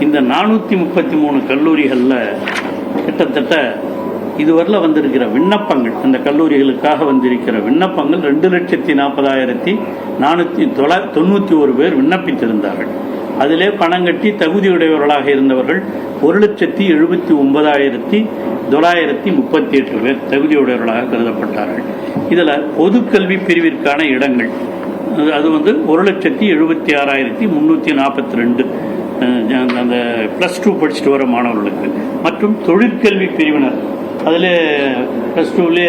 இந்த நானூற்றி முப்பத்தி மூணு கல்லூரிகளில் கிட்டத்தட்ட இதுவரையில் வந்திருக்கிற விண்ணப்பங்கள் அந்த கல்லூரிகளுக்காக வந்திருக்கிற விண்ணப்பங்கள் ரெண்டு லட்சத்தி நாற்பதாயிரத்தி நானூற்றி தொள்ளா தொண்ணூற்றி ஒரு பேர் விண்ணப்பித்திருந்தார்கள். அதிலே பணம் கட்டி தகுதியுடையவர்களாக இருந்தவர்கள் ஒரு லட்சத்தி எழுபத்தி ஒன்பதாயிரத்தி தொள்ளாயிரத்தி முப்பத்தி எட்டு பேர் தகுதியுடையவர்களாக கருதப்பட்டார்கள். இதில் பொதுக்கல்வி பிரிவிற்கான இடங்கள் அது- அது வந்து ஒரு லட்சத்தி எழுபத்தி ஆறாயிரத்தி முந்நூற்றி நாற்பத்தி ரெண்டு அந்த ப்ளஸ் டூ படிச்சுட்டு வர மாணவர்களுக்கு. மற்றும் தொழிற்கல்வி பிரிவினர். அதில் ப்ளஸ் டூவிலே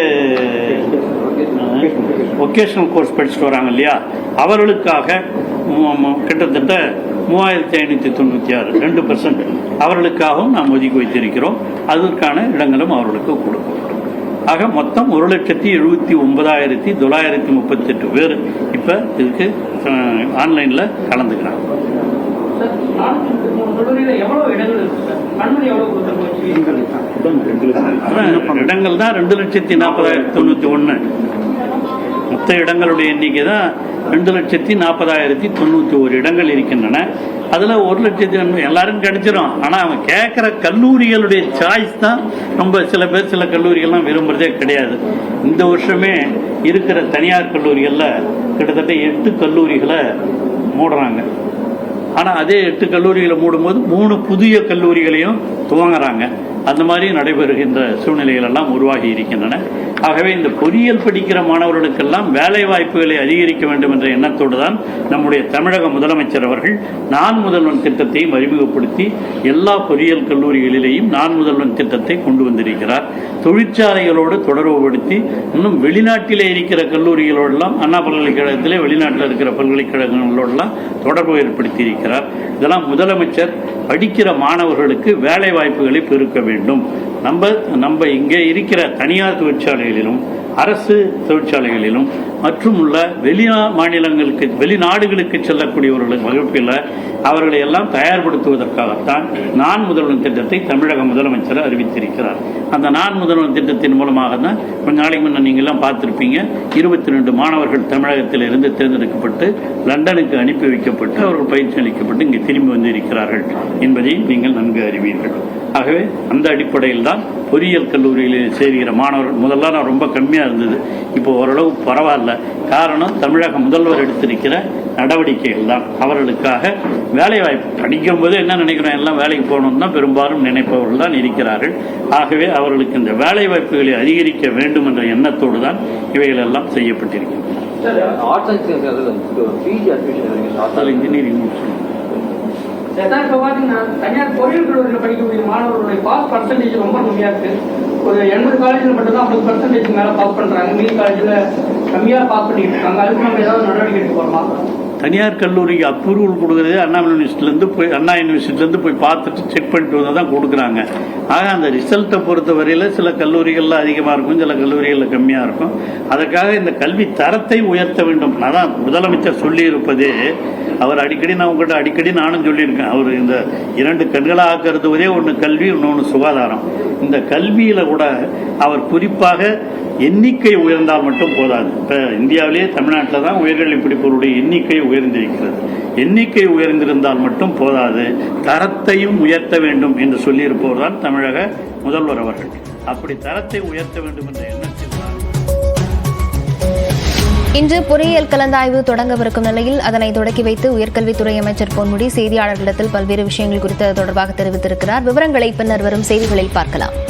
ஒகேஷனல் கோர்ஸ் படிச்சுட்டு வராங்க இல்லையா? அவர்களுக்காக கிட்டத்தட்ட மூவாயிரத்தி ஐநூற்றி தொண்ணூற்றி ஆறு ரெண்டு பர்சன்ட் அவர்களுக்காகவும் நாம் ஒதுக்கி வைத்திருக்கிறோம். அதற்கான இடங்களும் அவர்களுக்கு கொடுக்கப்படும். ஆக மொத்தம் ஒரு லட்சத்தி எழுபத்தி ஒன்பதாயிரத்தி தொள்ளாயிரத்தி முப்பத்தெட்டு பேர் இப்போ இதுக்கு ஆன்லைனில் கலந்துக்கிறாங்க. சார், முப்பத்தி எவ்வளவு இடங்கள் இருக்கு சார்? எவ்வளவு இடங்கள் தான் ரெண்டு லட்சத்தி நாற்பதாயிரத்தி தொண்ணூற்றி ஒன்று மொத்த இடங்களுடைய எண்ணிக்கை தான் ரெண்டு லட்சத்தி நாற்பதாயிரத்தி தொண்ணூற்றி ஒரு இடங்கள் இருக்கின்றன. அதில் ஒரு லட்சத்தி எல்லாரும் கிடைச்சிரும் ஆனால் அவன் கேட்குற கல்லூரிகளுடைய சாய்ஸ் தான் ரொம்ப சில பேர் சில கல்லூரிகள்லாம் விரும்புறதே கிடையாது. இந்த வருஷமே இருக்கிற தனியார் கல்லூரிகளில் கிட்டத்தட்ட எட்டு கல்லூரிகளை மூடுறாங்க. ஆனால் அதே எட்டு கல்லூரிகளை மூடும்போது மூணு புதிய கல்லூரிகளையும் துவங்குறாங்க. அந்த மாதிரி நடைபெறுகின்ற சூழ்நிலைகள் எல்லாம் உருவாகி இருக்கின்றன. ஆகவே இந்த பொறியியல் படிக்கிற மாணவர்களுக்கெல்லாம் வேலை வாய்ப்புகளை அதிகரிக்க வேண்டும் என்ற எண்ணத்தோடு தான் நம்முடைய தமிழக முதலமைச்சர் அவர்கள் நான் முதல்வன் திட்டத்தையும் அறிமுகப்படுத்தி எல்லா பொறியியல் கல்லூரிகளிலேயும் நான் முதல்வன் திட்டத்தை கொண்டு வந்திருக்கிறார். தொழிற்சாலைகளோடு தொடர்புபடுத்தி இன்னும் வெளிநாட்டிலே இருக்கிற கல்லூரிகளோடெல்லாம் அண்ணா பல்கலைக்கழகத்திலே வெளிநாட்டில் இருக்கிற பல்கலைக்கழகங்களோடெல்லாம் தொடர்பு ஏற்படுத்தி இருக்கிறார். இதெல்லாம் முதலமைச்சர் படிக்கிற மாணவர்களுக்கு வேலை வாய்ப்புகளை பெருக்க வேண்டும். நம்ம நம்ம இங்கே இருக்கிற தனியார் தொழிற்சாலைகளிலும் அரசு தொழிற்சாலைகளிலும் மற்றும் உள்ள வெளிநா மாநிலங்களுக்கு வெளிநாடுகளுக்கு செல்லக்கூடியவர்களின் வகுப்பில் அவர்களை எல்லாம் தயார்படுத்துவதற்காகத்தான் நான் முதல்வன் திட்டத்தை தமிழக முதலமைச்சர் அறிவித்திருக்கிறார். அந்த நான் முதல்வன் திட்டத்தின் மூலமாக தான் கொஞ்ச நாளைக்கு முன்ன நீங்கள்லாம் பார்த்துருப்பீங்க. இருபத்தி ரெண்டு மாணவர்கள் தமிழகத்தில் இருந்து தேர்ந்தெடுக்கப்பட்டு லண்டனுக்கு அனுப்பி வைக்கப்பட்டு அவர்கள் பயிற்சி அளிக்கப்பட்டு இங்கே திரும்பி வந்திருக்கிறார்கள் என்பதை நீங்கள் நன்கு அறிவீர்கள். ஆகவே அந்த அடிப்படையில் தான் பொறியியல் கல்லூரிகளில் சேர்கிற மாணவர்கள் முதல்ல நான் ரொம்ப கம்மியாக இருந்தது. இப்போ ஓரளவு பரவாயில்ல. காரணம் தமிழக முதல்வர் எடுத்திருக்கிற நடவடிக்கைகள் தான் அவர்களுக்காக வேலைவாய்ப்பு படிக்கும் போது என்ன நினைக்கிறோம்? எல்லாம் வேலைக்கு போகணும்னு தான் பெரும்பாலும் நினைப்பவர்கள் தான் இருக்கிறார்கள். ஆகவே அவர்களுக்கு இந்த வேலை வாய்ப்புகளை அதிகரிக்க வேண்டும் என்ற எண்ணத்தோடு தான் இவைகள் எல்லாம் செய்யப்பட்டிருக்கின்றன இன்ஜினியரிங் முடிச்சோம் சார், இப்போ பார்த்தீங்கன்னா தனியார் தொழில் கல்லூரியில் படிக்கக்கூடிய மாணவர்களுடைய பாஸ் பர்சன்டேஜ் ரொம்ப கம்மியாக இருக்கு. ஒரு எண்பது காலேஜில் மட்டும்தான் ஐம்பது பர்சன்டேஜ் மேலே பாஸ் பண்ணுறாங்க மீதி காலேஜில் கம்மியாக பாஸ் பண்ணிட்டு இருக்காங்க. அதுக்கு நம்ம ஏதாவது நடவடிக்கை எடுத்து போகலாம் தனியார் கல்லூரிக்கு அப்ரூவல் கொடுக்குறது அண்ணா யூனிவர்சிட்டிலேருந்து போய் அண்ணா யூனிவர்சிட்டிலேருந்து போய் பார்த்துட்டு செக் பண்ணிட்டு வந்தால் தான் கொடுக்குறாங்க. ஆக அந்த ரிசல்ட்டை பொறுத்த வரையில் சில கல்லூரிகளில் அதிகமாக இருக்கும் சில கல்லூரிகளில் கம்மியாக இருக்கும். அதற்காக இந்த கல்வி தரத்தை உயர்த்த வேண்டும். அதான் முதலமைச்சர் சொல்லியிருப்பதே அவர் அடிக்கடி நான் உங்கள்கிட்ட அடிக்கடி நானும் சொல்லியிருக்கேன். அவர் இந்த இரண்டு கண்களாக கருதுவதே ஒன்று கல்வி இன்னொன்று சுகாதாரம். இந்த கல்வியில் கூட அவர் குறிப்பாக எண்ணிக்கை உயர்ந்தால் மட்டும் போதாது. இப்போ இந்தியாவிலேயே தமிழ்நாட்டில் தான் உயர்கல்வி படிப்பவருடைய எண்ணிக்கை உயர்ந்திருக்கிறது. எண்ணிக்கை உயர்ந்திருந்தால் மட்டும் போதாது. தரத்தையும் உயர்த்த வேண்டும் என்று சொல்லியிருப்பவர் தான் தமிழக முதல்வர் அவர்கள். அப்படி தரத்தை உயர்த்த வேண்டும் என்ற எண்ணத்தில் இன்று பொறியியல் கலந்தாய்வு தொடங்கவிருக்கும் நிலையில் அதனை தொடக்கி வைத்து உயர்கல்வித்துறை அமைச்சர் பொன்முடி செய்தியாளர்களிடத்தில் பல்வேறு விஷயங்கள் குறித்து தொடர்பாக தெரிவித்திருக்கிறார். விவரங்களை பின்னர் வரும் செய்திகளில் பார்க்கலாம்.